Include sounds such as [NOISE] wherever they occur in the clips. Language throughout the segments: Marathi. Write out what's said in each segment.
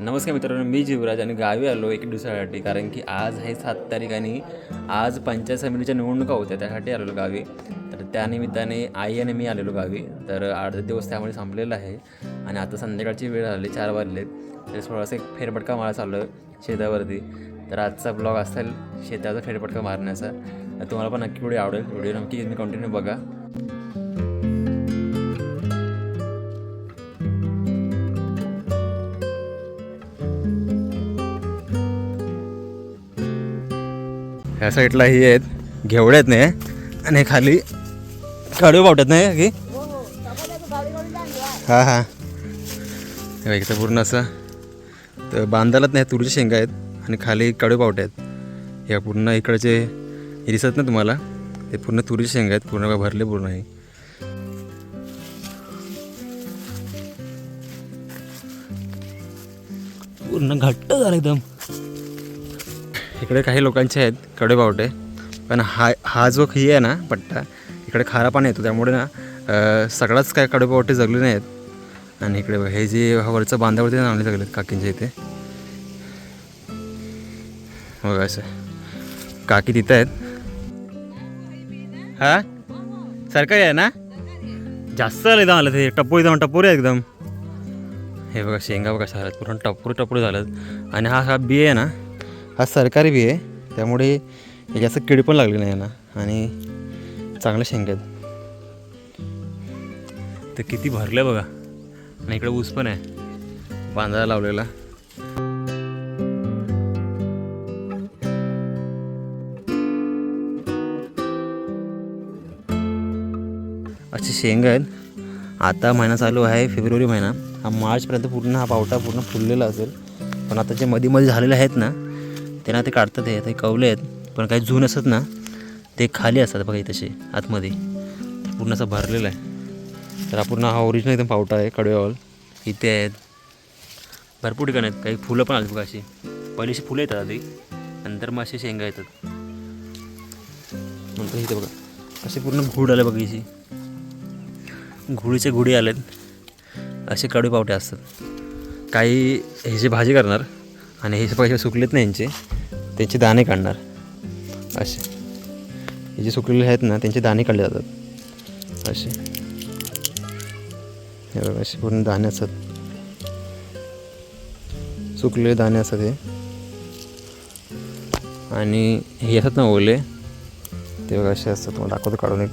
नमस्कार मित्रांनो मी जीवराज आणि गावी आलो एक दिवसासाठी कारण की आज आहे सात तारीख आणि आज पंचायत समितीच्या निवडणुका होत्या त्यासाठी आलेलो गावी. तर त्यानिमित्ताने आई आणि मी आलेलो गावी. तर अर्धा दिवस त्यामुळे संपलेला आहे आणि आता संध्याकाळची वेळ झाली चार वाजले. तर थोडासा एक फेरफटका मारा चालू शेतावरती. तर आजचा ब्लॉग असेल शेताचा फेरफटका मारण्याचा. तर तुम्हाला पण नक्की व्हिडिओ आवडेल. व्हिडिओ नक्की तुम्ही कंटिन्यू बघा. ह्या साईडला ही आहेत घेवड्यात नाही आणि खाली काढू पावट्यात नाही की? हां हां. इथं पूर्ण असं. तर बांधालाच नाही तुरीच्या शेंगा आहेत. आणि खाली काढू पावटे आहेत या पूर्ण इकडचे दिसत ना तुम्हाला? ते पूर्ण तुरीच्या शेंगा आहेत पूर्ण भरले पूर्ण आहे पूर्ण घट्ट झालं एकदम. इकडे काही लोकांचे आहेत कडे बावटे पण हा हा जो खी आहे ना पट्टा इकडे खारा पाणी येतो. त्यामुळे ना सगळाच काय कडे बावटे जगले नाही आहेत आणि इकडे बघ, हे जे वरचं बांधावरती आणले जगले काकींच्या इथे. हो असं. काकी तिथं आहेत. हा? सरकारी आहे ना? जास्त आलं एकदम आलं ते. टप्पू एकदम टप्पूर आहे एकदम. हे बघा शेंगा बघा झालं पूर्ण टपोर टपोर झालं. आणि हा हा बी आहे ना? हा सरकारी बी आहे. त्यामुळे हे जास्त किड पण लागली नाही ना आणि चांगल्या शेंगा आहेत. तर किती भरलं बघा. आणि इकडे ऊस पण आहे. बांधायला लावलेला. असे शेंगा आहेत. आता महिना चालू आहे फेब्रुवारी महिना. हा मार्चपर्यंत पूर्ण हा पावटा पूर्ण फुललेला असेल. पण आता जे मध्ये मध्ये झालेले आहेत ना त्यांना ते काढतात ते कवले आहेत पण काही जून असतात ना ते खाली असतात बघा तसे आतमध्ये. पूर्ण असं भरलेलं आहे. तर हा पूर्ण हा ओरिजिनल एकदम पावटा आहे कडव्यावर इथे आहेत. भरपूर ठिकाणी आहेत. काही फुलं पण आली बघा अशी. पहिलीशी फुलं येतात आधी. नंतर मग अशी शेंगा येतात. नंतर इथे बघा. असे पूर्ण घूड आले बघा हिची घुडीचे घुडी आलेत. असे कडू पावटे असतात. काही ह्याची भाजी करणार आणि हे पैसे सुकलेत नाही यांचे त्यांचे दाणे काढणार. असे. हे जे सुकलेले आहेत ना त्यांचे दाणे काढले जातात. असे. हे बघा असे पूर्ण दाणे असतात. सुकलेले दाणे असतात हे. आणि हे असतात ना ओले. ते बघा असे असतात. तुम्हाला दाखवतो काढून एक.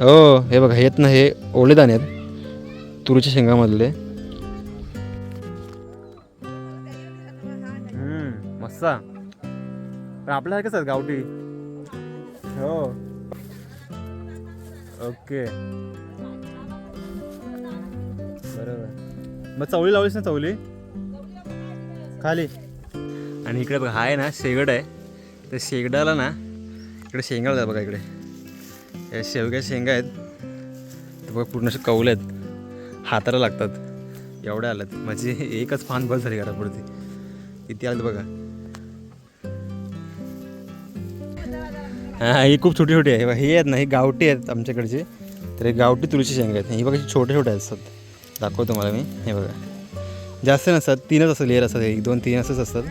हो हे बघा हे आहेत ना हे ओले दाणे आहेत. तुरीच्या शेंगामधले. पण आपल्यासारखेच कसं गावठी? हो. ओके. बरोबर. मग चवळी लावलीस ना चवळी? खाली. आणि इकडे बघा हा आहे ना शेगड आहे. ते शेगडाला ना इकडे शेंगा लावतात बघा इकडे. या शेवग्या शेंगा आहेत. ते बघा पूर्ण असे कवले आहेत. हाताला लागतात. एवढ्या आल्यात. म्हणजे एकच फान बस झाली घरापुरती. किती आलं बघा. हां ही खूप छोटी छोटी आहे. हे हे आहेत ना हे गावठी आहेत आमच्याकडचे. तर हे गावठी तुळशी शेंगा आहेत. ही बघा अशी छोटे छोटे असतात. दाखवतो मला मी. हे बघा. जास्त नसतात तीनच असतात लेअर असतात. एक दोन तीन असंच असतात.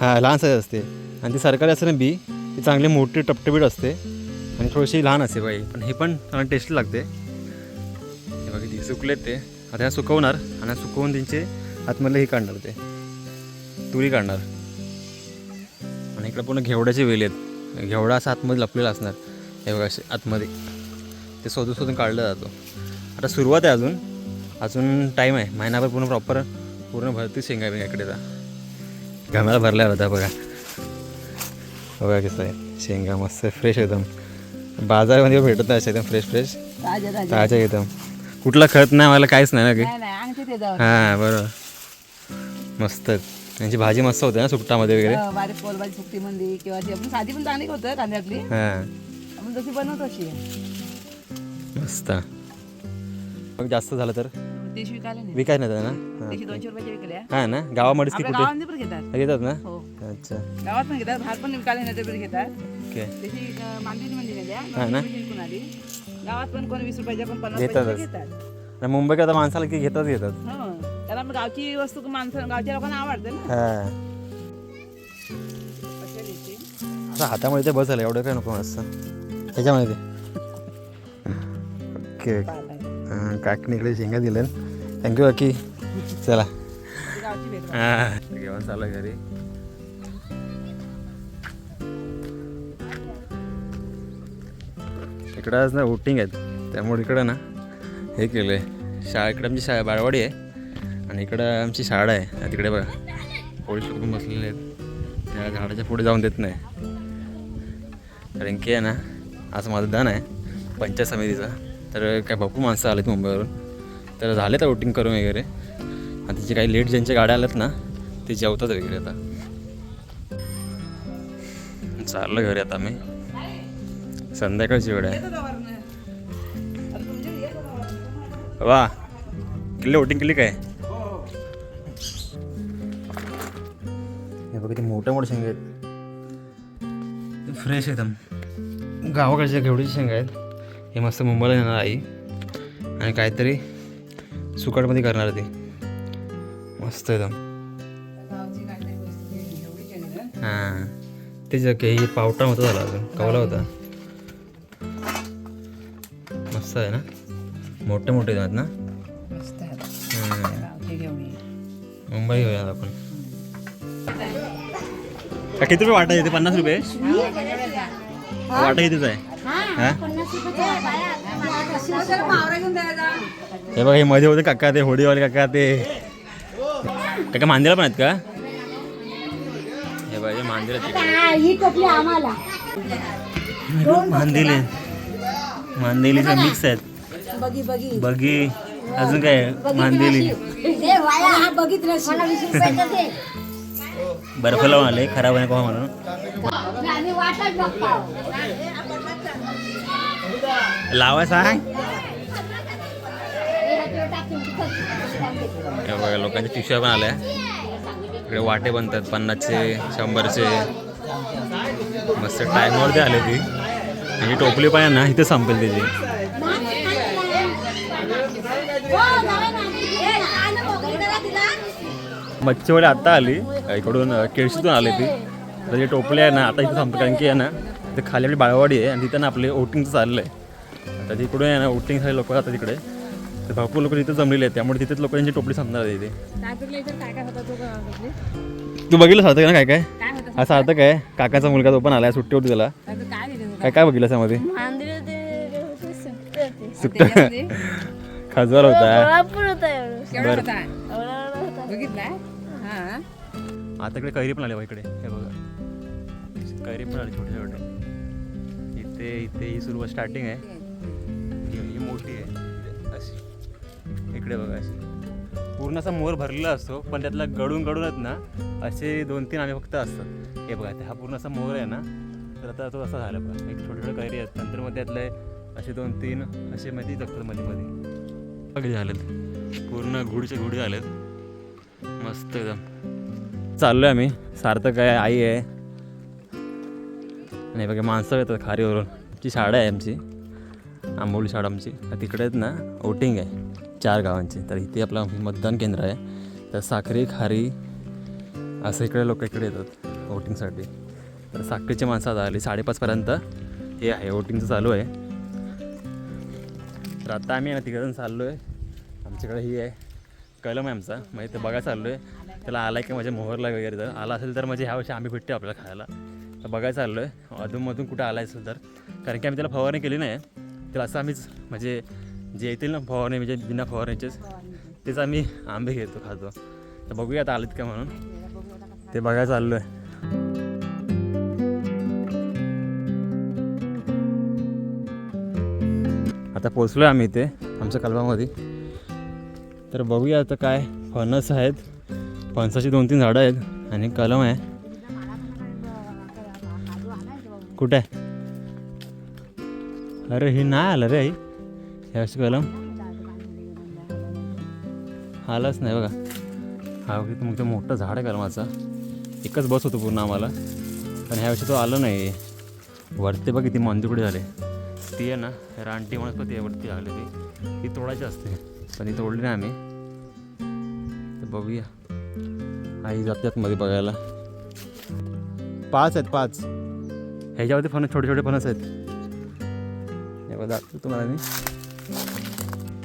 हां लहान साईज असते. आणि ती सरकारी असते ना बी ती चांगली मोठी टपटपीट असते. आणि थोडीशी लहान असते बाई. पण हे पण चांगलं टेस्टी लागते. हे बघा ती सुकलेत ते. आता ह्या सुकवणार आणि सुकवून त्यांचे आतमधले हे काढणार ते. तुरी काढणार. आणि इकडं पूर्ण घेवड्याचे वेल आहेत. घेवडा असा आतमध्ये लपलेला असणार. हे बघा असे आतमध्ये. ते शोधून शोधून काढला जातो. आता सुरुवात आहे अजून. अजून टाईम आहे. महिनाभर पूर्ण प्रॉपर पूर्ण भरती शेंगा इकडे आता घामाला भरला होता बघा. बघा कसं आहे. शेंगा मस्त फ्रेश एकदम. बाजारामध्ये भेटत नाही एकदम फ्रेश फ्रेश ताज्या एकदम. कुठलं खत नाही मला काहीच नाही ना हां बरोबर. मस्त. त्यांची भाजी मस्त होते ना सुकटामध्ये वगैरे? हो, बारीक सुकटी किंवा आपण साधी पण चांगली होतं कांद्यातली. हां. आपण जशी बनवतो अशी मस्त. मग जास्त झालं तर? देशी विकायला नाही. ना? हां देशी दोनशे रुपयाच्या विकल्या हां ना? गावामध्येच की आपल्या कुठे? गावामध्ये पण घेतात. घेतात ना? हो. अच्छा. गावात पण घेतात भात पण विकायला नाही पण घेतात. ओके. देशी हा ना? विकून आली. गावात पण कोणी वीस रुपयाच्या पण पन्नास घेतातच. रुपयाच्या घेतात. आणि मुंबईत आता माणसाला की घेतात घेतात. हो. कारण गावची वस्तू माणसं गावच्या लोकांना आवडते ना. हा. असं हातामध्ये ते बस झालं एवढं काय नको असं. ह्याच्यामध्ये ते. ओके. हां काकीने इकडे शेंगा दिल्या थँक्यू काकी. चला. ती गावची भेट हां. जेवण चालू आहे घरी. इकडं आज ना वोटिंग आहेत. त्यामुळे इकडं ना हे केलं आहे शाळा इकडं आमची शाळा बाळवाडी आहे. आणि इकडं आमची शाळा आहे. तिकडे बघा. पोलीस लोक बसलेले आहेत. त्या झाडाच्या पुढे जाऊन देत नाही. कारण की आहे ना आज मतदान आहे. पंचायत समितीचं. तर काय भरपूर माणसं आलेत मुंबईवरून. तर झाले तर वोटिंग करून वगैरे. आणि तिचे काही लेट ज्यांच्या गाड्या आल्यात ना ते जेवतात वगैरे आता. चाललं घरी आता मी. संध्याकाळची वेळ आहे. वा. किल्ले वोटिंग केली काय? मोठ्या मोठ्या शेंगा आहेत. फ्रेश एकदम. गावाकडच्या घेवडीच्या शेंगा आहेत हे मस्त मुंबईला येणार आई. आणि काहीतरी सुकटमध्ये करणार ती. मस्त एकदम. हां. तेच काही पावटा होता झाला अजून कवला होता. मस्त आहे ना? मोठे मोठे आहेत ना? हां मुंबई घेऊया आपण. का किती रुपये वाटा येते? पन्नास रुपये? वाटा कितीच आहे? हे? बघा हे मध्ये होते काका ते होडीवाले काका ते. काका मांदेला पण आहेत का? हे बघा हे मांदिरा मांदेली आम्हाला मांदिले. मांदेलीचे मिक्स आहेत. बघी अजून काय मांदेली. बघितलं बर्फ लावून आले खराब आहे का हो म्हणून. लावा सांग. बघा लोकांच्या पिशव्या पण आल्या. इकडे वाटे बनतात पन्नासचे शंभरचे. मस्त टायमावरती आले ती आणि टोपली पण आहे ना इथे संपेल त्याची मच्छीवाडी आत्ता आली. इकडून केळशीतून आली ती. तर जे टोपले आहे ना आता इथे संपतं कारण की आहे ना ते खाली आपली बाळवाडी आहे आणि तिथं ना आपले वोटिंगचं चाललं आहे आता तिकडून आहे ना वोटिंगसाठी लोक जातात तिकडे तर भरपूर लोक तिथे जमलेले आहेत त्यामुळे तिथेच लोकांची टोपली संपणार आहे तिथे काय काय होता तो तू बघितलं सार्थक ना काय काय? काय होतं? हा सार्थक आहे. काकाचा मुलगा तो पण आलाय सुट्टी होती त्याला. काय काय बघितलं त्यामध्ये. सुट्ट [LAUGHS] खासदार होता. भरपूर आता इकडे कैरी पण आले बघा इकडे. हे बघा. कैरी पण आली छोटे छोटे. इथे इथे ही सुरुवात स्टार्टिंग आहे. ही मोठी आहे. अशी. इकडे बघा अशी. पूर्ण असा मोर भरलेला असतो पण त्यातला गडून गडूनच ना असे दोन तीन आम्ही फक्त असतात हे बघा ते हा पूर्ण असा मोर आहे ना तर आता तो असा झाला बघा. एक छोटे छोटे कैरी आहेत. नंतर मग त्यातले असे दोन तीन असे मध्ये जगतात मध्ये मध्ये बघा झालेत. पूर्ण गुडचे गुढी झालेत. मस्त एकदम. चाललो आहे आम्ही. सार्थक आहे आई आहे. आणि बघा माणसं येतात खारीवरून. ची शाळा आहे आमची. आंबोली शाळा आमची. तिकडेच तिकडे आहेत ना वोटिंग आहे. चार गावांची. तर इथे आपलं मतदान केंद्र आहे. तर साखरी खारी असं इकडे लोक इकडे येतात वोटिंगसाठी. तर साखरेची माणसं आता आली. साडेपाचपर्यंत हे आहे. वोटिंगचं चालू आहे. तर आता आम्ही ना तिकडून चाललो आहे आमच्याकडे ही आहे. कलम आहे आमचा. म्हणजे ते बघा चाललो आहे त्याला आला की माझ्या मोहरला वगैरे जर. आला असेल तर म्हणजे ह्या वर्षी आम्ही भेटते आपल्याला खायला. तर बघायचं आलो आहे अधूनमधून कुठं आला असेल तर. कारण की आम्ही त्याला फवारणी केली नाही. त्याला असं आम्हीच म्हणजे जे येतील ना फवारणी म्हणजे बिना फवारणीचेच तेच आम्ही आंबे घेतो खातो. तर बघूया आता आलेत का म्हणून. ते बघायचं आलो आहे आता पोचलो आहे आम्ही इथे आमच्या कलबामध्ये तर बघूया आता काय फणस आहेत. फणसाची दोन तीन झाडं आहेत आणि कलम आहे. कुठे? आहे अरे हे नाही आलं रे आई. ह्या वर्षी कलम. आलाच नाही बघा. हा बघा मग ते मोठं झाड आहे कलमाचा. एकच बस होतो पूर्ण आम्हाला. पण ह्या वर्षी तो आलं नाही. वरती बघ किती मंदी कुठे झाले. ती आहे ना रानटी वनस्पती आहे वरती आली ती ती तोडायची असते. पण ती तोडली नाही आम्ही. बघूया. आई जातात मध्ये बघायला. पाच आहेत पाच. ह्याच्यावरती फणस छोटे छोटे फणस आहेत. हे बघा तुम्हाला मी.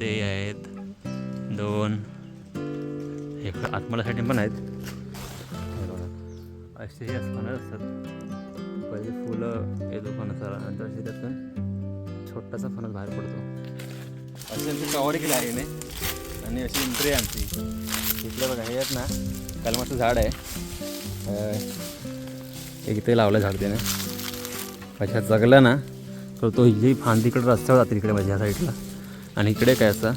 ते आहेत दोन. हे आत्मलासाठी पण आहेत. असे हे फणस असतात. पहिले फुलं येतो फणसाला नंतर असे त्यातून छोटासा फणस बाहेर पडतो. असे आमची कवाडी केली आहे आणि अशी एंट्री आहे आमची. इकडे बघा हे आहेत ना कलमाचं झाड आहे. एक इथे लावलं झाड त्याने. म्हणजे अच्छा जगलं ना तर तो ही फांदी इकडे रस्त्यावर जाते इकडे माझ्या म्हणजे ह्या साईडला. आणि इकडे काय असं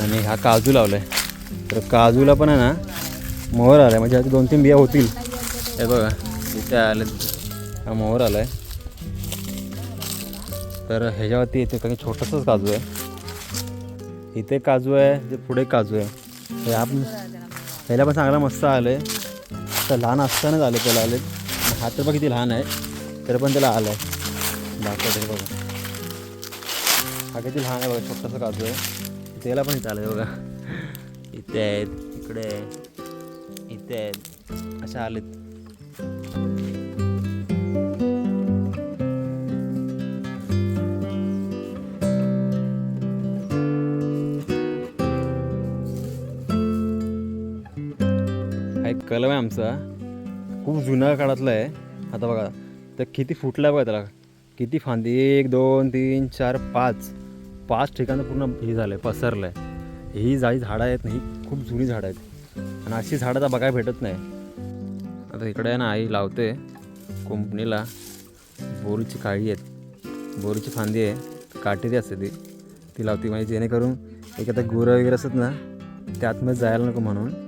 आणि हा काजू लावला आहे तर काजूला पण आहे ना मोहर आला आहे म्हणजे आता दोन तीन बिया होतील. हे बघा इथे आले हा मोहर आला आहे तर ह्याच्यावरती येते काही छोटंसंच काजू आहे. इथे काजू आहे ते पुढे काजू आहे. हे आपण ह्याला पण चांगला मस्त आलं आहे तर लहान असतानाच आले त्याला आले हा तर बघ किती लहान आहे. तर पण त्याला आलं आहे दाखवते बघा. हा किती लहान आहे बघा छोटंसं काजू आहे. त्याला पण इथं आलं आहे बघा. इथे आहेत इकडे आहे इथे आहेत. अशा आलेत. एक कलम आहे आमचा. खूप जुन्या काळातला आहे. आता बघा तर किती फुटला बघा त्याला. किती फांदी? एक दोन तीन चार पाच. पाच ठिकाणं पूर्ण हे झालं आहे पसरलं आहे ही जाळी झाडं आहेत ना ही खूप जुनी झाडं आहेत. आणि अशी झाडं आता बघायला भेटत नाही. आता इकडे आहे ना आई लावते कुंपणीला बोरीची काळी आहेत. बोरीची फांदी आहे. काटेरी असते ती. ती लावते म्हणजे जेणेकरून एक आता गुरं वगैरे असतात ना त्यातमध्ये आतमध्ये जायला नको म्हणून.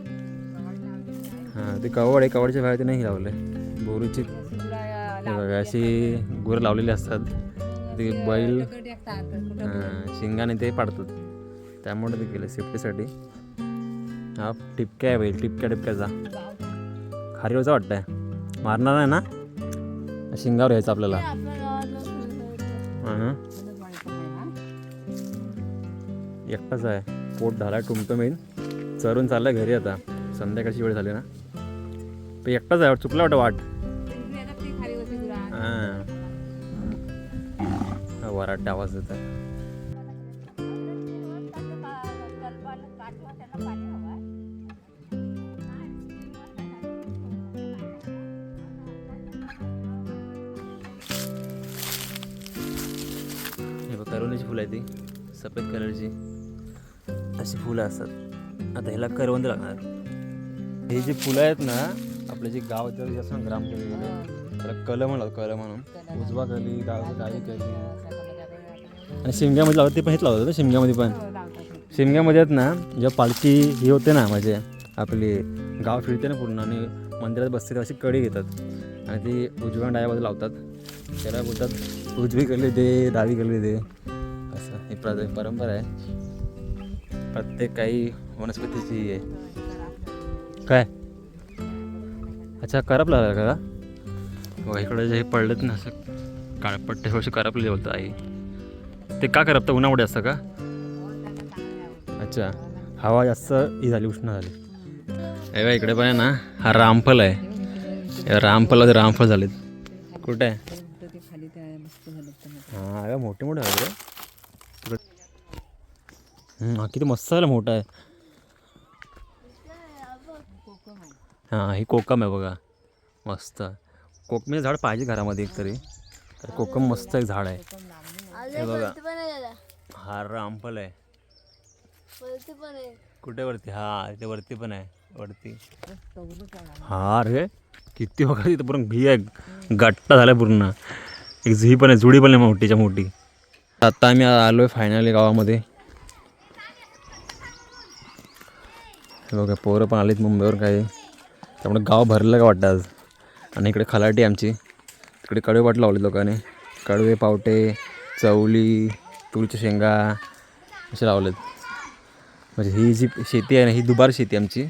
हां ते कवड आहे कवडच्या बाहेर ते नाही लावले. बोरीची हे बघा अशी गुरं लावलेली असतात. ते बैल शिंगाने ते पाडतात. त्यामुळे ते केलं सेफ्टीसाठी. हा टिपक्या आहे बैल टिपक्या टिपक्याचा खारीवरचा वाटतंय. मारणार आहे ना? शिंगावर यायचं आपल्याला. हां. एकटाच आहे. पोट झाला टुमटुम येईल चरून चाललाय घरी आता. संध्याकाळची वेळ झाली ना. पण एकटाच आहे चुकला वाटतं वाट. हां. वराट आवाज येत आहे हे बघ करवंदाची फुलं आहे ती. सफेद कलरची. अशी फुलं असतात. आता ह्याला करवंद लागणार. हे जे फुलं आहेत ना आपले जे गाव जे असं ना ग्राम केले गेले त्याला कल म्हणलं कल म्हणून. उजवा कली डाव डावी कली. आणि शिमग्यामध्ये लावतात ते पण हेच लावतात ना शिमग्यामध्ये पण? शिमग्यामध्ये आहेत ना जेव्हा पालखी ही होते ना म्हणजे आपली गाव फिरते ना पूर्ण आणि मंदिरात बसते तेव्हा अशी कडी घेतात. आणि ती उजव्या डाव्या बाजूला लावतात. त्याला बोलतात उजवी गल्ली दे डावी गल्ली दे. असं ही प्र परंपरा आहे. प्रत्येक काही वनस्पतीची आहे. काय? अच्छा करपला का? बघा इकडे जे हे पडलेत ना असं काळपट्टे थोडेसे करपले बोलतं आई. ते का करपतं? उन्हामुळे असतं का? अच्छा हवा जास्त ही झाली उष्ण झाली. ए बघा इकडे पण आहे ना हा रामफल आहे. रामफल रामफलाचे रामफल झालेत. कुठे? आहे हां अगं मोठे मोठे आहे किती मस्त झालं मोठा आहे. हां ही कोकम आहे बघा. मस्त. कोकमीचं झाड पाहिजे घरामध्ये एक तरी तर कोकम मस्त एक झाड आहे. हे बघा. हा रामफल आहे. कुठे वरती? हा इथे वरती पण आहे. वरती. हा रे किती बघा तिथं पूर्ण भी आहे. गट्टा झाला पूर्ण. एक झी पण आहे जुडी पण आहे मोठीच्या मोठी. आता आम्ही आलो आहे फायनली गावामध्ये. बघा पोरं पण आलीत मुंबईवर काही. त्यामुळे गाव भरलं का वाटतं आज? आणि इकडे खलाटी आमची. इकडे कडवे वाट लावले लोकांनी. कडवे पावटे चवली तुरीच्या शेंगा असे लावलेत. म्हणजे ही जी शेती आहे ना ही दुबार शेती आमची.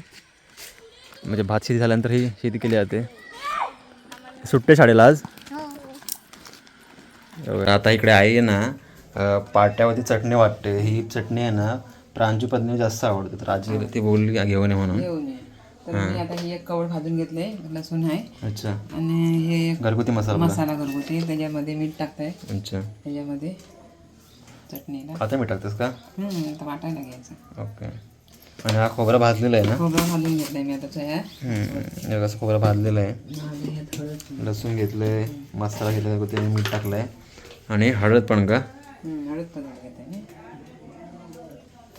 म्हणजे भात शेती झाल्यानंतर ही शेती केली जाते. सुट्टे शाळेला आज. आता इकडे आई आहे ना पाट्यावरती चटणी वाटते. ही चटणी आहे ना प्रांजू पत्नी जास्त आवडते. तर आजी ती बोलली घेऊन ये म्हणून. तर मी आता ही एक कवड भाजून घेतले लसूण आहे. अच्छा. आणि हे एक घरगुती मसाला. मसाला घरगुती त्याच्यामध्ये मीठ टाकताय. अच्छा. त्याच्यामध्ये चटणीला. आता मी टाकतेस का? हम्म, आता वाटायला घ्यायचं. ओके. आणि हा खोबरा भाजलेला आहे ना? खोबरं घालून घेतलंय मी आता तयार. हे कसं खोबरा भाजलेलं आहे. लसूण घेतलंय मसाला घेतला घरगुती मीठ टाकलंय. आणि हळद पण का? हळद पण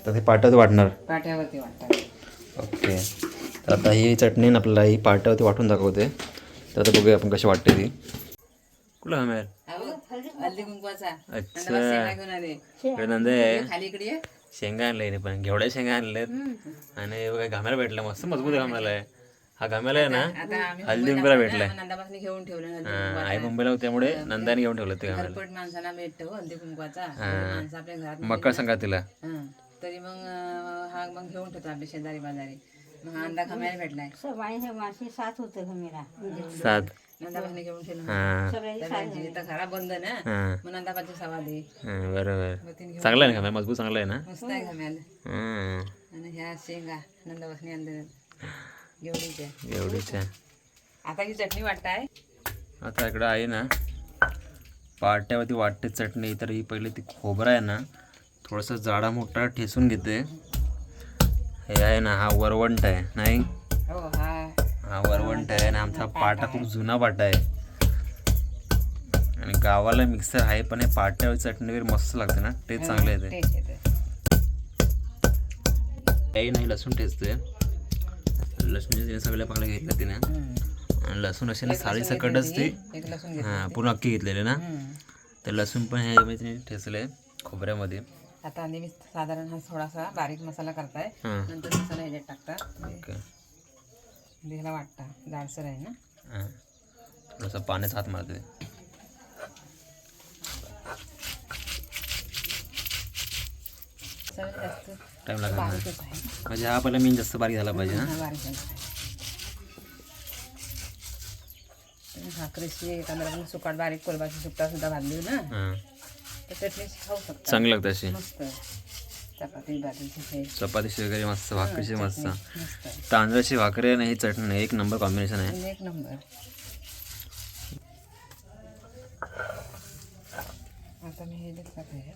तर ते पाट्यात वाटणार. पाट्यावरती वाटतात ओके. तर आता ही चटणी आपल्याला ही पाट्यावरती वाटून दाखवते. तर आता बघूया आपण कशी वाटते ती. कुठं हमेल? हल्दी कुंकवाचा अच्छा. शेंगा आणले पण. घेवड्या शेंगा आणल्यात. आणि हे बघा घाम्याला भेटला. मस्त मजबूत घामाला आहे. हा घाम्याला आहे ना? हल्दी कुंकूला भेटलाय. घेऊन ठेवलं हल्दी हा, आई मुंबईला त्यामुळे नंदाने घेऊन ठेवलं ते माणसाला भेटतो हल्दी कुंकवाचा आपल्या घरात मकर संक्रांतीला. हा. तरी मग हा मग घेऊन ठेवतो आपल्या शेजारी बाजारी हा अंडा खामायला भेटलाय. सवाई मासे सात होते सात. घेऊन ठेवलं सगळ्यांची बंद ना. हा. मग नंदापाची सवा दे. हा, बरोबर. चांगला आहे ना मजबूत चांगला आहे ना? मस्त आहे घाम्याला हम्म, आणि ह्या शेंगा आता ही चटणी वाटताय? आता इकडं आहे ना पाट्यावरती वाटते चटणी तर ही पहिले ती खोबरा आहे ना थोडंसं जाडा मोठा ठेसून घेते. हे आहे ना हा वरवंट आहे नाही? हो हा. हा वरवंट आहे आणि आमचा पाटा खूप जुना पाटा आहे. आणि गावाला मिक्सर आहे पण हे पाट्यावर चटणीवर मस्त लागते ना टेस्ट चांगले येते. काही नाही लसूण ठेचते लसूणचे तिने सगळ्या पाकळ्या घेतल्या तिने. आणि लसूण असे ना साडी सकटच ते. लसूण हां पूर्ण अख्खी घेतलेले ना. तर लसूण पण ह्याच्यामध्ये तिने ठेचले खोबऱ्यामध्ये. आता आणि मी साधारण हा थोडासा बारीक मसाला करताय. हां. नंतर मसाला ह्याच्यात टाकता ओके. देहाला वाटता. जाडसर आहे ना? हां. थोडंसं पाण्याचा हात मारते. जास्त टाईम बारीकच आहे. म्हणजे हा पहिला मीन जास्त बारीक झाला पाहिजे ना हा बारीक आहे. भाकरीची एखाद्या आपण सुकाट बारीक कोलबाची सुकटा सुद्धा भाजली ना? हां. खाऊ शकता चांगली लागते अशी. मस्त. चपाती वगैरे मस्त भाकरीची मस्त. तांदळाची भाकरी आणि ही चटणी एक नंबर कॉम्बिनेशन आहे. आणि एक नंबर. आता मी हे जे टाकते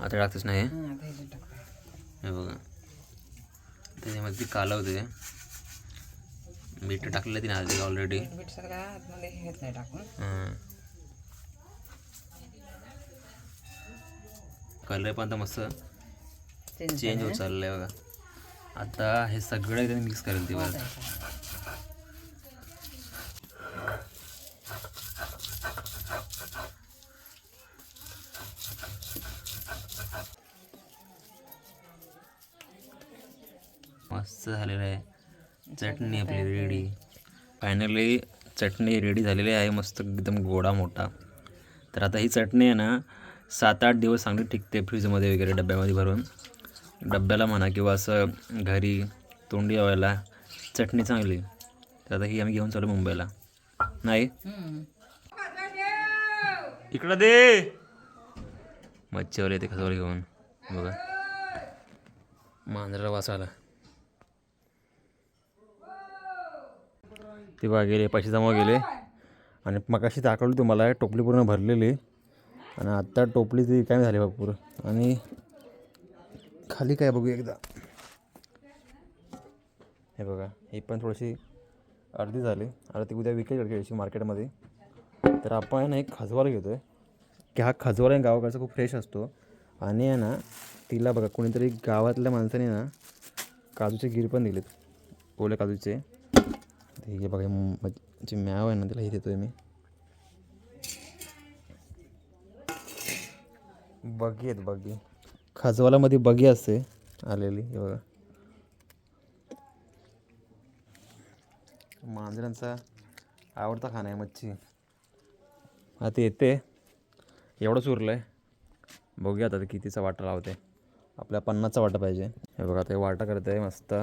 आता टाकतेच नाही? हां आता हे जे टाकते हे बघा. त्याच्यामध्ये ती कालवते मीठ टाकलेलं तिने आधी ऑलरेडी बीट सगळं आतमध्ये घेत नाही टाकून. कलर पण आता मस्त चेंज होत चाललं आहे बघा. आता हे सगळं एकदम मिक्स करेल ती बरं मस्त झालेलं आहे. चटणी आपली रेडी फायनली चटणी रेडी झालेली आहे. मस्त एकदम गोडा मोठा. तर आता ही चटणी आहे ना सात आठ दिवस चांगली टिकते फ्रीजमध्ये वगैरे डब्यामध्ये भरून. डब्याला म्हणा किंवा असं घरी तोंडी लावायला चटणी चांगली. तर आता ही आम्ही घेऊन चालू मुंबईला. नाही? इकडं दे. मच्छीवर येते खसावर घेऊन. बघा. मांजरा आला. ते बघा गेले पैसे जमा गेले आणि मगाशी दाखवली तुम्हाला टोपली पूर्ण भरलेली. आणि आत्ता टोपली ती काय झाली बापूर आणि खाली काय बघू एकदा. हे बघा ही पण थोडीशी अर्धी झाली. आता ती उद्या विकेल घ्यायची मार्केटमध्ये. तर आपण आहे ना एक खजवाला घेतो आहे की हा खजवार आहे गावाकडचा खूप फ्रेश असतो. आणि आहे ना तिला बघा कोणीतरी गावातल्या माणसाने ना काजूचे गिर पण दिलेत. ओल्या काजूचे. ते हे बघा म- जी म्याव आहे ना तिला हे देतो आहे मी. बगी आहेत बगी खजवालामध्ये बगी असते. आलेली हे बघा. मांजरांचा आवडता खाना आहे मच्छी. आता येते. एवढंच उरलं आहे बघूया आता कितीचा वाटा लावते. आपल्या पन्नासचा वाटा पाहिजे. हे बघा ते वाटा करत आहे मस्त.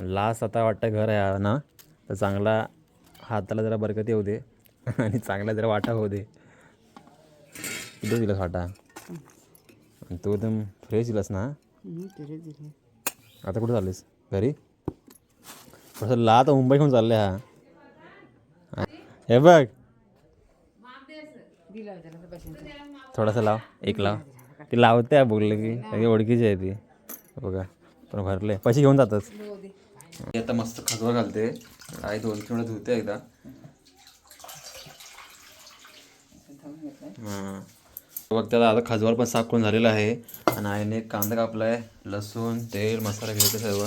लास्ट आता वाटतं घर आहे ना. तर चांगला हाताला जरा बरकत येऊ दे. [LAUGHS] आणि चांगला जरा वाटा होऊ दे. किती दिलास वाटा आणि तो एकदम फ्रेश दिलास ना? आता कुठे चाललीस? घरी? थोडंसं ला तर मुंबई घेऊन चालले हा। हे बघ। थोडासा लाव एक लाव. ती लावते बोलले की. ओळखीची आहे ती. बघा पण भरले. पैसे घेऊन जातच आता मस्त खजवा घालते. आई दोन तीन वेळा धुते एकदा. हां. बघ त्याला आता खजवार पण साफ करून झालेला आहे. आणि आईने कांदा कापलाय लसूण तेल मसाला घ्यायचं सर्व.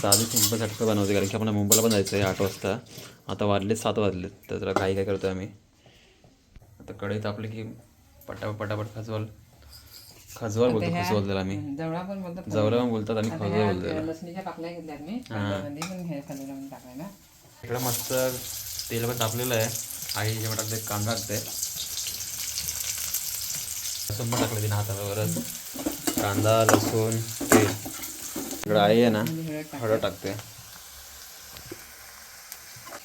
साधी सिंपल झटकं बनवते कारण की आपण मुंबईला पण जायचं आहे आठ वाजता. आता वाजले सात वाजले तर जरा काही काय करतो आम्ही. आता कढईत आपले की पटापट पटापट खजवाल. खजवाल बोलतो खजवाल त्याला आम्ही. जवळा पण बोलतात आणि खजवाल बोलतो हे. इकडे मस्त तेल पण टाकलेलं आहे. आई जेव्हा टाकते कांदा टाकते. लसूण पण टाकलं तिने हातावरच कांदा लसूण तेल इकडे आई आहे ना हळद टाकते.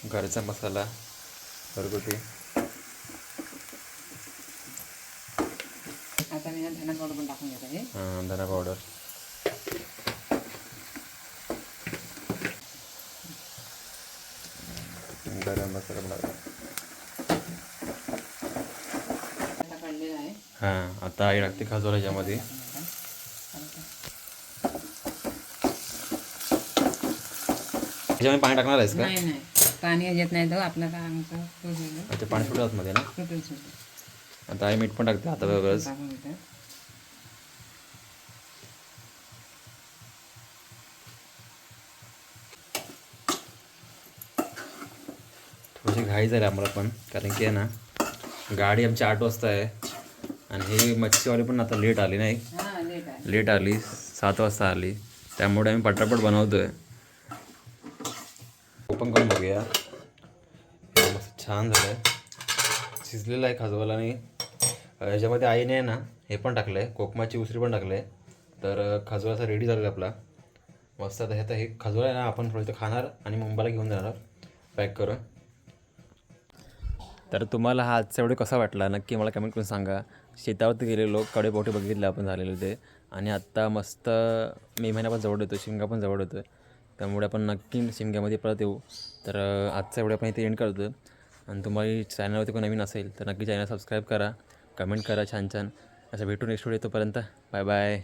घरचा मसाला घरगुती. आता मी धना पावडर पण टाकून घेत. आहे हां धना पावडर गरम मसाला पण टाकला आता काढलेला आहे हां आता आई टाकते खाजोला याच्यामध्ये. याच्यामध्ये पाणी टाकणार आहेस का? नाही नाही. पाणी येत नाही तर आपलं आमचं तो गेलं पाणी सुटलं आतमध्ये ना? सुटेल सुटेल आता आई मीठ पण टाकते हाताबरोबरच टाकून घेतात थोडीशी घाई झाली आम्हाला पण कारण की आहे ना गाडी आमची आठ वाजता आहे. आणि ही मच्छीवाली पण आता लेट आली नाही. हां लेट आली. सात वाजता आली. त्यामुळे आम्ही पटापट बनवतोय. ओपन करून बघूया. मस्त छान झालं आहे शिजलेलं आहे खाजवाला आणि याच्यामध्ये आईने आहे ना हे पण टाकलं आहे कोकमाची उसरी पण टाकलं आहे तर अं, खाजवाला रेडी झालेला आहे आपला. मस्त आता हे आता हे खाजवाला आहे ना आपण थोडं खाणार आणि मुंबईला घेऊन जाणार. पॅक करून. तर तुम्हाला हा आजचा व्हिडिओ कसा वाटला? नक्की मला कमेंट करून सांगा. शेतावरती गेलेलो कडेपोटे बघितले आपण झालेले होते आणि आत्ता मस्त मे महिना पण जवळ येतो शिमगा पण जवळ येतो त्यामुळे आपण नक्की शिमग्यामध्ये परत येऊ. तर आजचा एवढं आपण इथे एंड करतो आणि तुम्हाला चॅनलवरती कोण नवीन असेल तर नक्की चॅनल सबस्क्राईब करा कमेंट करा छान छान. असं भेटू नेक्स्ट व्हिडिओ तोपर्यंत. Bye bye